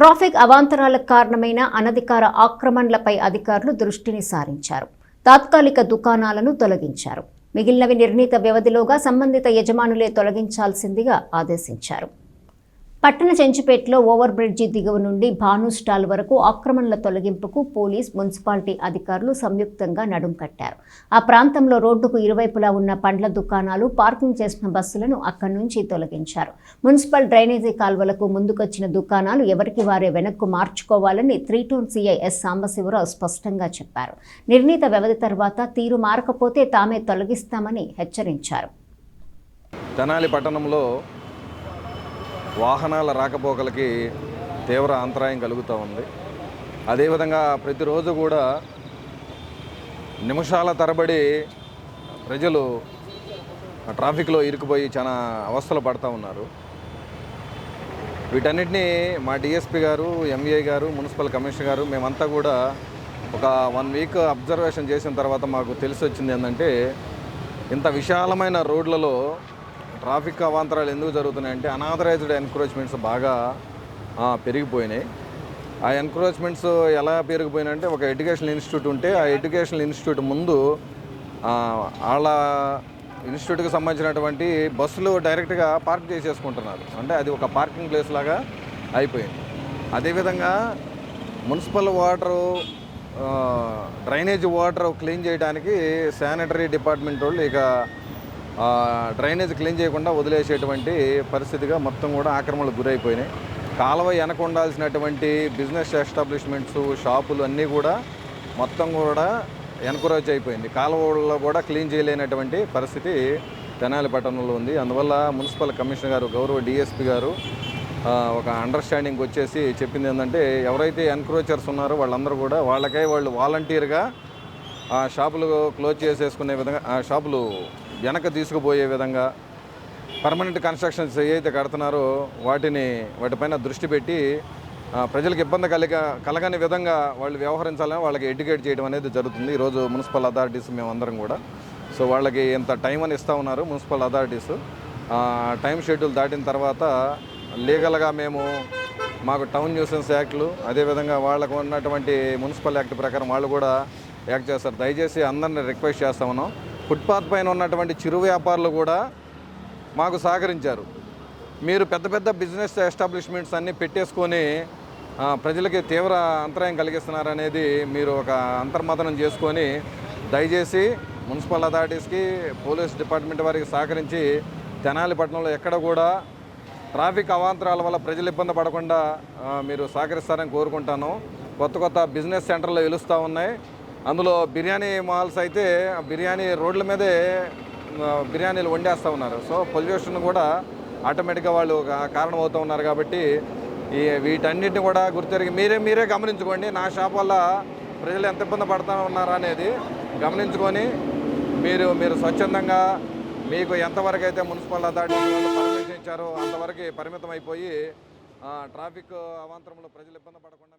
Traffic అవాంతరాలకు కారణమైన అనధికార ఆక్రమణలపై అధికారులు దృష్టిని సారించారు. తాత్కాలిక దుకాణాలను తొలగించారు. మిగిలినవి నిర్ణీత వ్యవధిలోగా సంబంధిత యజమానులే తొలగించాల్సిందిగా ఆదేశించారు. పట్టణ చెంచుపేటలో ఓవర్ బ్రిడ్జి దిగువ నుండి భాను స్టాల్ వరకు ఆక్రమణల తొలగింపుకు పోలీస్ మున్సిపాలిటీ అధికారులు సంయుక్తంగా నడుం కట్టారు. ఆ ప్రాంతంలో రోడ్డుకు ఇరువైపులా ఉన్న పండ్ల దుకాణాలు పార్కింగ్ చేసిన బస్సులను అక్కడి నుంచి తొలగించారు. మున్సిపల్ డ్రైనేజీ కాల్వలకు ముందుకొచ్చిన దుకాణాలు ఎవరికి వారే వెనక్కు మార్చుకోవాలని three town CI S Sambasivarao స్పష్టంగా చెప్పారు. నిర్ణీత వ్యవధి తర్వాత తీరు మారకపోతే తామే తొలగిస్తామని హెచ్చరించారు. తెనాలి పట్టణంలో వాహనాల రాకపోకలకి తీవ్ర అంతరాయం కలుగుతూ ఉంది. అదేవిధంగా ప్రతిరోజు కూడా నిమిషాల తరబడి ప్రజలు ట్రాఫిక్లో ఇరుకుపోయి చాలా అవస్థలు పడుతూ ఉన్నారు. వీటన్నిటినీ మా డిఎస్పి గారు ఎంఏ గారు మున్సిపల్ కమిషనర్ గారు మేమంతా కూడా ఒక వన్ వీక్ అబ్జర్వేషన్ చేసిన తర్వాత మాకు తెలిసి వచ్చింది ఏంటంటే ఇంత విశాలమైన రోడ్లలో ట్రాఫిక్ అవాంతరాలు ఎందుకు జరుగుతున్నాయంటే అనాథరైజ్డ్ ఎన్క్రోచ్మెంట్స్ బాగా పెరిగిపోయినాయి. ఆ ఎన్క్రోచ్మెంట్స్ ఎలా పెరిగిపోయినాయంటే ఒక ఎడ్యుకేషనల్ ఇన్స్టిట్యూట్ ఉంటే ఆ ఎడ్యుకేషనల్ ఇన్స్టిట్యూట్ ముందు వాళ్ళ ఇన్స్టిట్యూట్కి సంబంధించినటువంటి బస్సులు డైరెక్ట్గా పార్క్ చేసేసుకుంటున్నారు. అంటే అది ఒక పార్కింగ్ ప్లేస్ లాగా అయిపోయింది. అదేవిధంగా municipal water drainage water clean చేయడానికి శానిటరీ డిపార్ట్మెంట్ వాళ్ళు ఇక డ్రైనేజ్ క్లీన్ చేయకుండా వదిలేసేటువంటి పరిస్థితిగా మొత్తం కూడా ఆక్రమణలు గురైపోయినాయి. కాలువ వెనక ఉండాల్సినటువంటి బిజినెస్ ఎస్టాబ్లిష్మెంట్స్ షాపులు అన్నీ కూడా మొత్తం కూడా ఎన్కరేజ్ అయిపోయింది. కాలువలో కూడా క్లీన్ చేయలేనటువంటి పరిస్థితి తెనాలి పట్టణంలో ఉంది. అందువల్ల మున్సిపల్ కమిషనర్ గారు గౌరవ డిఎస్పి గారు ఒక అండర్స్టాండింగ్ వచ్చేసి చెప్పింది ఏంటంటే ఎవరైతే ఎన్క్రోచర్స్ ఉన్నారో వాళ్ళందరూ కూడా వాళ్ళకై వాళ్ళు వాలంటీర్గా ఆ షాపులు క్లోజ్ చేసేసుకునే విధంగా ఆ షాపులు వెనక తీసుకుపోయే విధంగా పర్మనెంట్ కన్స్ట్రక్షన్స్ ఏవైతే కడుతున్నారో వాటిని వాటిపైన దృష్టి పెట్టి ప్రజలకు ఇబ్బంది కలిగ కలగని విధంగా వాళ్ళు వ్యవహరించాలని వాళ్ళకి ఎడ్యుకేట్ చేయడం అనేది జరుగుతుంది. ఈరోజు మున్సిపల్ అథారిటీస్ మేమందరం కూడా. సో వాళ్ళకి ఇంత టైం అని ఇస్తూ ఉన్నారు మున్సిపల్ అథారిటీస్ టైం షెడ్యూల్ దాటిన తర్వాత లీగల్గా మేము మాకు టౌన్ న్యూసెన్స్ యాక్ట్లు అదేవిధంగా వాళ్ళకు ఉన్నటువంటి మున్సిపల్ యాక్ట్ ప్రకారం వాళ్ళు కూడా యాక్ట్ చేస్తారు. దయచేసి అందరిని రిక్వెస్ట్ చేస్తా ఉన్నాం. ఫుట్పాత్ పైన ఉన్నటువంటి చిరు వ్యాపారులు కూడా మాకు సహకరించారు. మీరు పెద్ద పెద్ద బిజినెస్ ఎస్టాబ్లిష్మెంట్స్ అన్నీ పెట్టేసుకొని ప్రజలకి తీవ్ర అంతరాయం కలిగిస్తున్నారనేది మీరు ఒక అంతర్మతనం చేసుకొని దయచేసి మున్సిపల్ అథారిటీస్కి పోలీస్ డిపార్ట్మెంట్ వారికి సహకరించి తెనాలి పట్టణంలో ఎక్కడ కూడా ట్రాఫిక్ అవాంతరాల వల్ల ప్రజలు ఇబ్బంది పడకుండా మీరు సహకరిస్తారని కోరుకుంటాను. కొత్త కొత్త బిజినెస్ సెంటర్లు వెలుస్తూ ఉన్నాయి. అందులో బిర్యానీ మాల్స్ అయితే బిర్యానీ రోడ్ల మీదే బిర్యానీలు వండేస్తూ ఉన్నారు. సో పొల్యూషన్ కూడా ఆటోమేటిక్గా వాళ్ళు ఒక కారణం అవుతూ ఉన్నారు కాబట్టి ఈ వీటన్నిటిని కూడా గుర్తెరిగి మీరే మీరే గమనించుకోండి. నా షాప్ వల్ల ప్రజలు ఎంత ఇబ్బంది పడుతూ ఉన్నారా అనేది గమనించుకొని మీరు మీరు స్వచ్ఛందంగా మీకు ఎంతవరకు అయితే మున్సిపల్ అథారిటీ పర్మిషన్ ఇచ్చారో అంతవరకు పరిమితం అయిపోయి ట్రాఫిక్ అవాంతరంలో ప్రజలు ఇబ్బంది పడకుండా